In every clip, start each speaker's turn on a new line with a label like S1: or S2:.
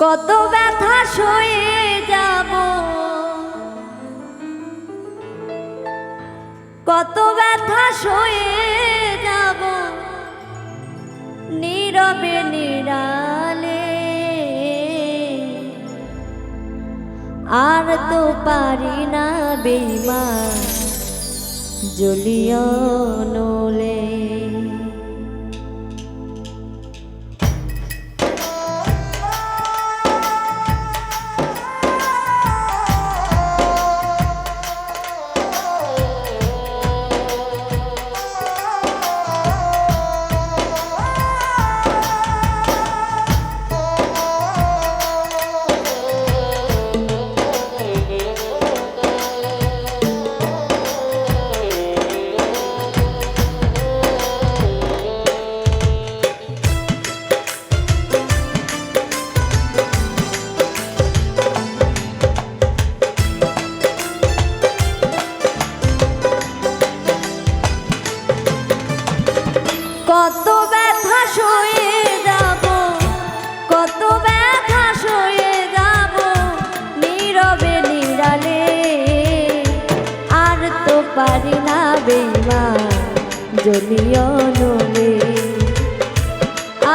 S1: কত ব্যথা সয়ে যাব। কত ব্যথা সয়ে যাব। নীরবে, নিরালে আর তো পারি না বেমা জলিয় নলে না বেমা জলিয় নলে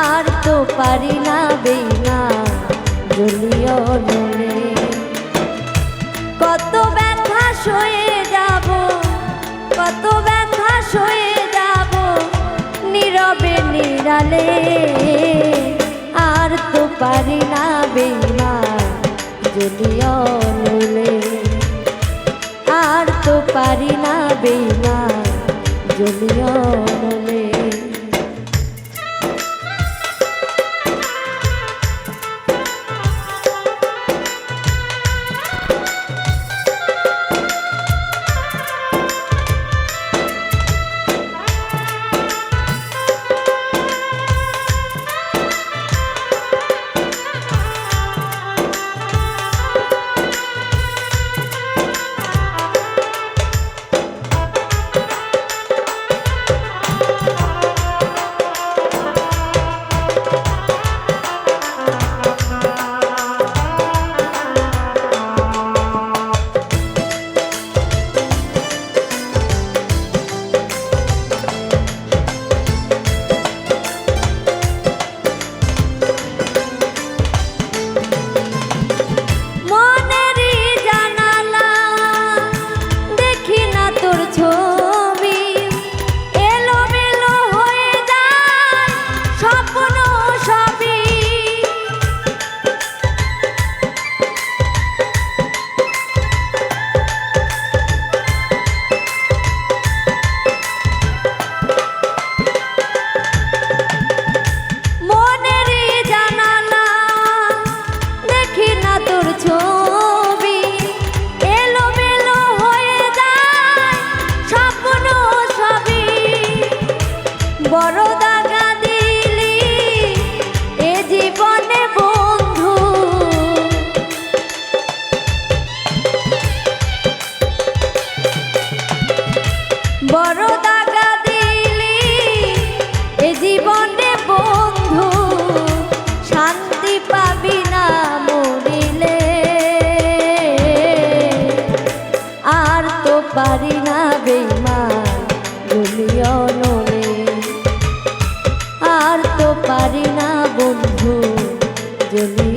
S1: আর তো পারি না বেমা জলিয় নলে কত ব্যথা সয়ে যাব, কত ব্যথা সয়ে যাব, নীরবে নিরালে। আর তো পারি না বেমা যদিও নলে আর তো পারি না বেমা যদিও 我若。Jolie.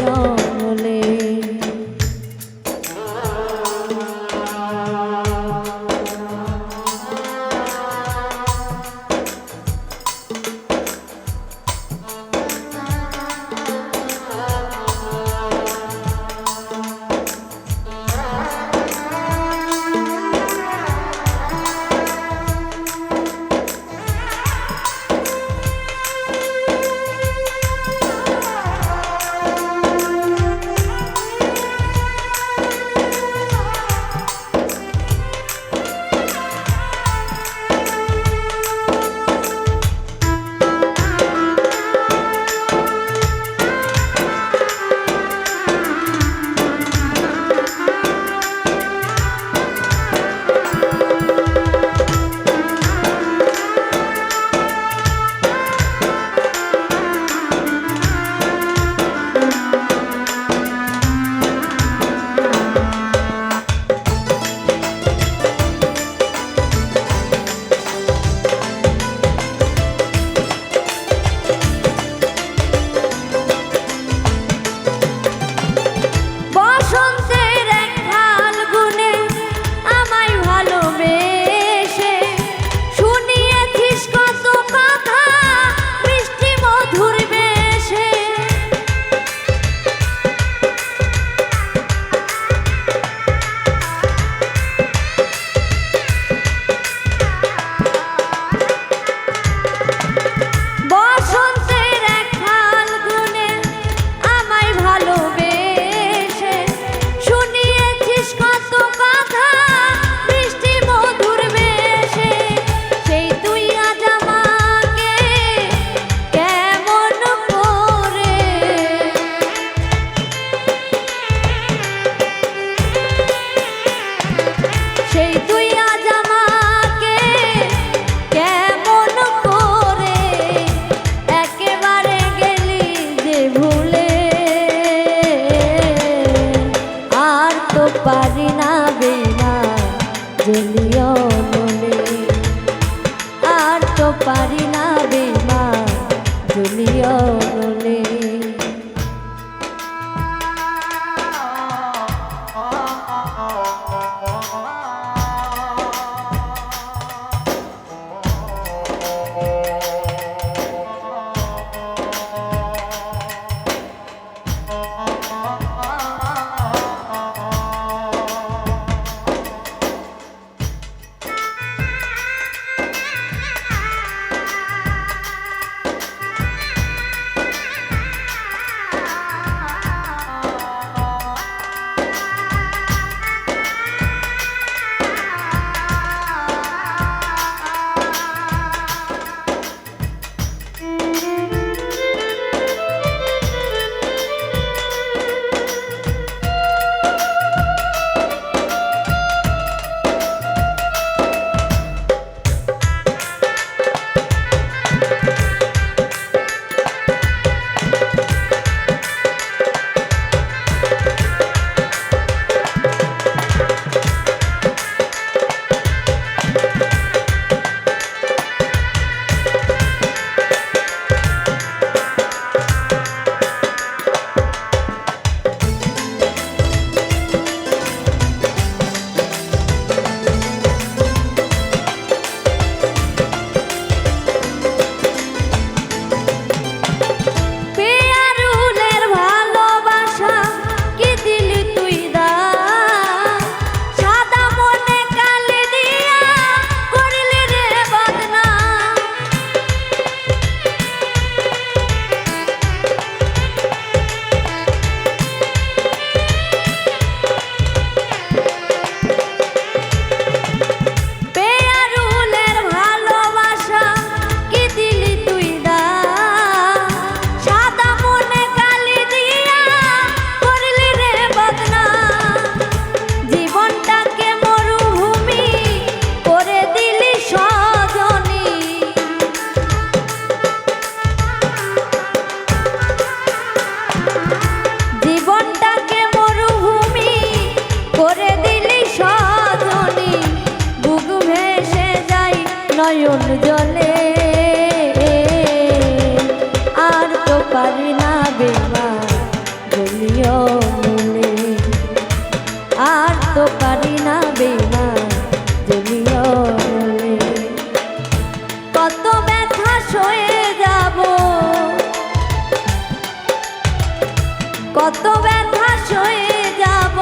S1: কত ব্যথা সয়ে যাব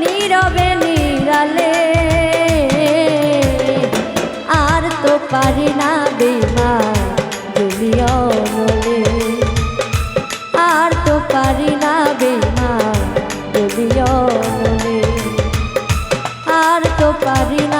S1: নীরবে নিরালে। আর তো পারি না বেমা দুলিয়া আর তো পারি না বেমা দুলিয়া আর তো পারি না